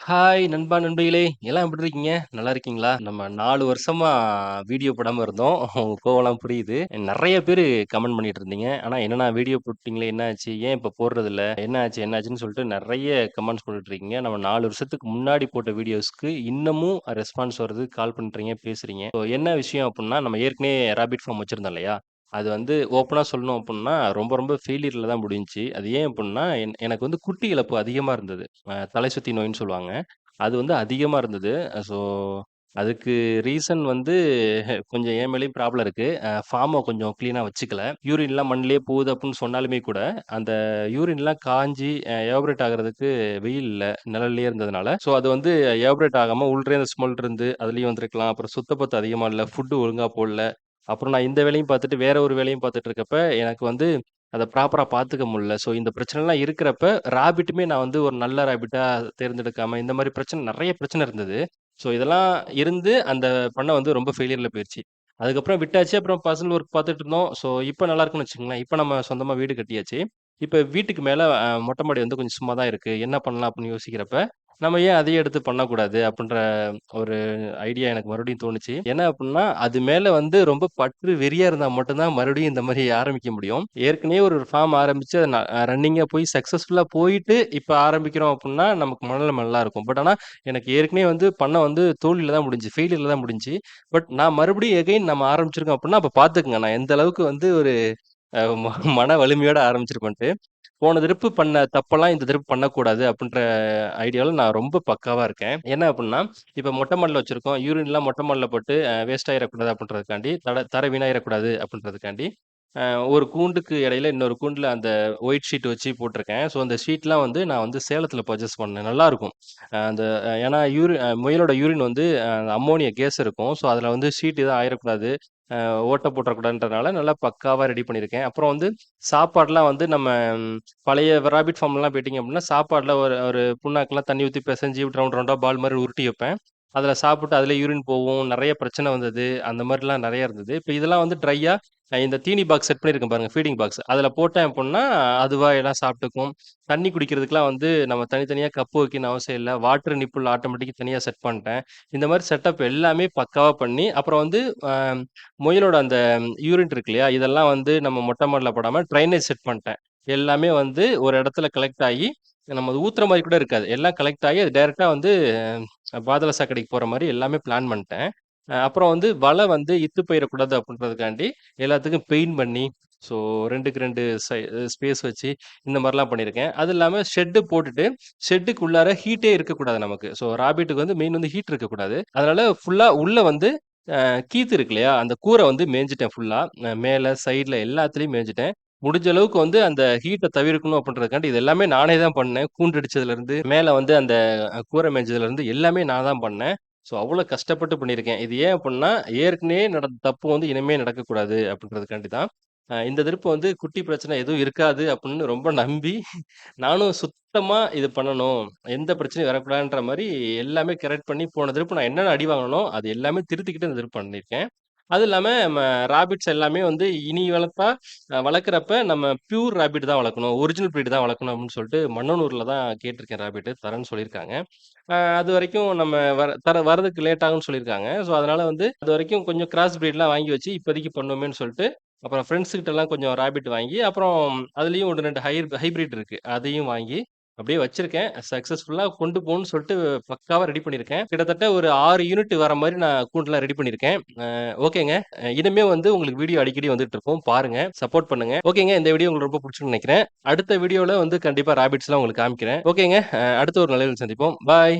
Hi நண்பா, நண்பிகளே! எல்லாம் எப்படி இருக்கீங்க? நல்லா இருக்கீங்களா? நம்ம நாலு வருஷமா வீடியோ போடாம இருந்தோம். உங்க கோவம்லாம் புரியுது. நிறைய பேர் கமெண்ட் பண்ணிட்டு இருந்தீங்க. ஆனா என்னண்ணா வீடியோ போட்டீங்களே என்ன ஆச்சு? ஏன் இப்ப போடுறதில்ல? என்ன ஆச்சு? என்ன ஆச்சுன்னு சொல்லிட்டு நிறைய கமெண்ட்ஸ் போட்டுட்டு இருக்கீங்க. நம்ம நாலு வருஷத்துக்கு முன்னாடி போட்ட வீடியோஸ்க்கு இன்னமும் ரெஸ்பான்ஸ் வருது. கால் பண்றீங்க, பேசுறீங்க. ஸோ என்ன விஷயம் அப்படின்னா நம்ம ஏற்கனவே ராபிட் ஃபார்ம் வச்சிருந்தோம் இல்லையா? அது வந்து ஓப்பனாக சொல்லணும் அப்புடின்னா ரொம்ப ரொம்ப ஃபெயிலியரில் தான் முடிஞ்சுச்சு. அது ஏன் அப்படின்னா என் எனக்கு வந்து குட்டி இழப்பு அதிகமாக இருந்தது. தலை சுற்றி நோய்னு சொல்லுவாங்க. அது வந்து அதிகமாக இருந்தது. ஸோ, அதுக்கு ரீசன் வந்து கொஞ்சம் என் மேலேயும் ப்ராப்ளம் இருக்கு. ஃபார்மை கொஞ்சம் க்ளீனாக வச்சுக்கல. யூரின்லாம் மண்ணிலே போகுது அப்படின்னு சொன்னாலுமே கூட, அந்த யூரின்லாம் காஞ்சி ஏவரேட் ஆகிறதுக்கு வெயில் இல்லை நிழல்லயே இருந்ததுனால, ஸோ அது வந்து ஏவரேட் ஆகாமல் உள்ளே அந்த ஸ்மெல் இருந்து அதுலேயும் வந்திருக்கலாம். அப்புறம் சுத்தப்பத்து அதிகமாக இல்லை ஃபுட்டு ஒழுங்காக போடல. அப்புறம் நான் இந்த வேலையும் பார்த்துட்டு, வேற ஒரு வேலையும் பார்த்துட்டு இருக்கப்ப, எனக்கு வந்து அதை ப்ராப்பராக பார்த்துக்க முடியல. ஸோ இந்த பிரச்சனைலாம் இருக்கிறப்ப, ராபிட்டுமே நான் வந்து ஒரு நல்ல ராபிட்டாக தேர்ந்தெடுக்காம, இந்த மாதிரி பிரச்சனை நிறைய பிரச்சனை இருந்தது. ஸோ இதெல்லாம் இருந்து அந்த பண்ண வந்து ரொம்ப ஃபெயிலியரில் போயிடுச்சு அதுக்கப்புறம் விட்டாச்சு. அப்புறம் பர்சனல் ஒர்க் பார்த்துட்டு இருந்தோம். ஸோ இப்போ நல்லா இருக்குன்னு இப்போ நம்ம சொந்தமாக வீடு கட்டியாச்சு. இப்போ வீட்டுக்கு மேலே மொட்டை மாடி வந்து கொஞ்சம் சும்மா தான் இருக்குது என்ன பண்ணலாம் அப்படின்னு யோசிக்கிறப்ப, நம்ம ஏன் அதையே எடுத்து பண்ணக்கூடாது? அப்படின்ற ஒரு ஐடியா எனக்கு மறுபடியும் தோணுச்சு. என்ன அப்படின்னா அது மேல வந்து ரொம்ப பற்று வெறியா இருந்தா மட்டும்தான் மறுபடியும் இந்த மாதிரி ஆரம்பிக்க முடியும். ஏற்கனவே ஒரு ஃபார்ம் ஆரம்பிச்சு அதை ரன்னிங்காக ரன்னிங்கா போய் சக்சஸ்ஃபுல்லா போயிட்டு, இப்ப ஆரம்பிக்கிறோம் அப்படின்னா நமக்கு மனநிலைமை நல்லாருக்கும். பட் ஆனா, எனக்கு ஏற்கனவே வந்து பண்ண வந்து தோல்வியில தான் முடிஞ்சுச்சு. ஃபெயிலியர்ல தான் முடிஞ்சு பட் நான் மறுபடியும் எகைன் நம்ம ஆரம்பிச்சிருக்கோம் அப்படின்னா அப்ப பார்த்துக்கங்க நான் எந்த அளவுக்கு வந்து ஒரு மன வலிமையோட ஆரம்பிச்சிருப்பேன்ட்டு. போன திருப்பு பண்ண தப்பெல்லாம் இந்த திருப்பு பண்ணக்கூடாது அப்படின்ற ஐடியாவில் நான் ரொம்ப பக்காவாக இருக்கேன். என்ன அப்படின்னா இப்போ மொட்டை மாடில வச்சிருக்கோம். யூரின்லாம் மொட்டை மாடில போட்டு வேஸ்ட் ஆகிடக்கூடாது அப்படின்றதுக்காண்டி தட தர வீணாயிடக்கூடாது அப்படின்றதுக்காண்டி ஒரு கூண்டுக்கு இடையில இன்னொரு கூண்டில் அந்த ஒயிட் ஷீட் வச்சு போட்டிருக்கேன் ஸோ அந்த ஷீட்லாம் வந்து நான் வந்து சேலத்தில் பர்ச்சேஸ் பண்ணேன். நல்லாயிருக்கும் அந்த ஏன்னா யூரி முயலோட யூரின் வந்து அம்மோனியா கேஸ் இருக்கும். ஸோ அதில் வந்து ஷீட் எதுவும் ஆயிடக்கூடாது ஓட்டை ஓட்ட நல்லா பக்காவாக ரெடி பண்ணியிருக்கேன். அப்புறம் வந்து சாப்பாடெலாம் வந்து நம்ம பழைய ராபிட் ஃபார்ம்லாம் போயிட்டீங்க அப்படின்னா சாப்பாடில் ஒரு ஒரு புண்ணாக்கெலாம் தண்ணி ஊற்றி பெசஞ்சு ரவுண்ட் ரவுண்டாக பால் மாதிரி உருட்டி வைப்பேன். அதில் சாப்பிட்டு அதில் யூரின் போகும். நிறைய பிரச்சனை வந்தது. அந்த மாதிரிலாம் நிறைய இருந்தது. இப்போ இதெல்லாம் வந்து ட்ரையாக இந்த தீனி பாக்ஸ் செட் பண்ணியிருக்கேன் பாருங்கள் ஃபீடிங் பாக்ஸ். அதில் போட்டேன் அப்படின்னா அதுவாக எல்லாம் சாப்பிட்டுக்கும் தண்ணி குடிக்கிறதுக்குலாம் வந்து நம்ம தனித்தனியாக கப்பு வைக்கணும்னு அவசியம் இல்லை வாட்டர் நிப்பிள் ஆட்டோமேட்டிக் தனியாக செட் பண்ணிட்டேன் இந்த மாதிரி செட்டப் எல்லாமே பக்காவாக பண்ணி, அப்புறம் வந்து முயலோட அந்த யூரின் இருக்கு இல்லையா? இதெல்லாம் வந்து நம்ம மொட்டை மாடலில் போடாமல் ட்ரைனேஜ் செட் பண்ணிட்டேன் எல்லாமே வந்து ஒரு இடத்துல கலெக்ட் ஆகி, நம்ம ஊத்துற மாதிரி கூட இருக்காது. எல்லாம் கலெக்ட் ஆகி அது டைரெக்டா வந்து பாதள சாக்கடைக்கு போற மாதிரி எல்லாமே பிளான் பண்ணிட்டேன் அப்புறம் வந்து வலை வந்து இத்து போயிடக்கூடாது அப்படின்றதுக்காண்டி எல்லாத்துக்கும் பெயிண்ட் பண்ணி, ஸோ 2க்கு 2 சை ஸ்பேஸ் வச்சு, இந்த மாதிரிலாம் பண்ணியிருக்கேன். அது இல்லாமல் ஷெட்டு போட்டுட்டு, ஷெட்டுக்கு உள்ளார ஹீட்டே இருக்கக்கூடாது நமக்கு. ஸோ ராபிட்டுக்கு வந்து மெயின் வந்து ஹீட் இருக்கக்கூடாது. அதனால ஃபுல்லாக உள்ளே வந்து கீத்து இருக்கு இல்லையா? அந்த கூரை வந்து மேய்ஞ்சிட்டேன் ஃபுல்லாக மேலே சைடில் எல்லாத்துலேயும் மேய்ஞ்சிட்டேன் முடிஞ்ச அளவுக்கு வந்து அந்த ஹீட்டை தவிர்க்கணும் அப்படின்றதுக்காண்டி இது எல்லாமே நானே தான் பண்ணேன். கூண்டடிச்சதுலேருந்து மேலே மேல வந்து அந்த கூரை கூர எல்லாமே நான் தான் பண்ணேன். ஸோ அவ்வளோ கஷ்டப்பட்டு பண்ணியிருக்கேன். இது ஏன் அப்படின்னா ஏற்கனவே நடந்த தப்பு வந்து இனிமே நடக்கக்கூடாது அப்படின்றதுக்காண்டி தான். இந்த திருப்பு வந்து குட்டி பிரச்சனை எதுவும் இருக்காது அப்படின்னு ரொம்ப நம்பி, நானும் சுத்தமாக இது பண்ணணும். எந்த பிரச்சனையும் வரக்கூடாதுன்ற மாதிரி எல்லாமே கரெக்ட் பண்ணி, போன திருப்பு நான் என்னென்ன அடி வாங்கணும் அது எல்லாமே திருத்திக்கிட்டு இந்த திருப்பு பண்ணியிருக்கேன். அது இல்லாம ம ராபிட்ஸ் எல்லாமே வந்து இனி வளர்த்தா வளர்க்குறப்ப நம்ம பியூர் ராபிட் தான் வளர்க்கணும். ஒரிஜினல் ப்ரீட் தான் வளர்க்கணும் அப்படின்னு சொல்லிட்டு மன்னனூர்ல தான் கேட்டிருக்கேன் ராபிட். தரேன்னு சொல்லியிருக்காங்க. அது வரைக்கும் நம்ம வர தர வரதுக்கு லேட் ஆகும்னு சொல்லியிருக்காங்க. ஸோ அதனால வந்து அது வரைக்கும் கொஞ்சம் கிராஸ் ப்ரீட்லாம் வாங்கி வச்சு இப்போதைக்கு பண்ணுவோமேன்னு சொல்லிட்டு அப்புறம் ஃப்ரெண்ட்ஸ் எல்லாம் கொஞ்சம் ராபிட் வாங்கி, அப்புறம் அதுலயும் 1, 2 ஹைர் ஹைபிரிட் இருக்கு. அதையும் வாங்கி அப்படியே வச்சிருக்கேன். சக்சஸ்ஃபுல்லா கொண்டு போகணும்னு சொல்லிட்டு பக்காவா ரெடி பண்ணியிருக்கேன். கிட்டத்தட்ட ஒரு 6 யூனிட் வர மாரி நான் கூண்டுலாம் ரெடி பண்ணியிருக்கேன். அ ஓகேங்க. இனிமே வந்து உங்களுக்கு வீடியோ அடிக்கடி வந்துட்டு இருக்கும். பாருங்க. சப்போர்ட் பண்ணுங்க. ஓகேங்க. இந்த வீடியோ உங்களுக்கு ரொம்ப புடிச்சிருக்கும்னு நெனைக்கிறேன். அடுத்த வீடியோல வந்து கண்டிப்பா ராபிட்ஸ்லாம் உங்களுக்கு காமிக்கிறேன். ஓகேங்க. அ அடுத்த ஒரு நல்ல சந்திப்போம். பாய்.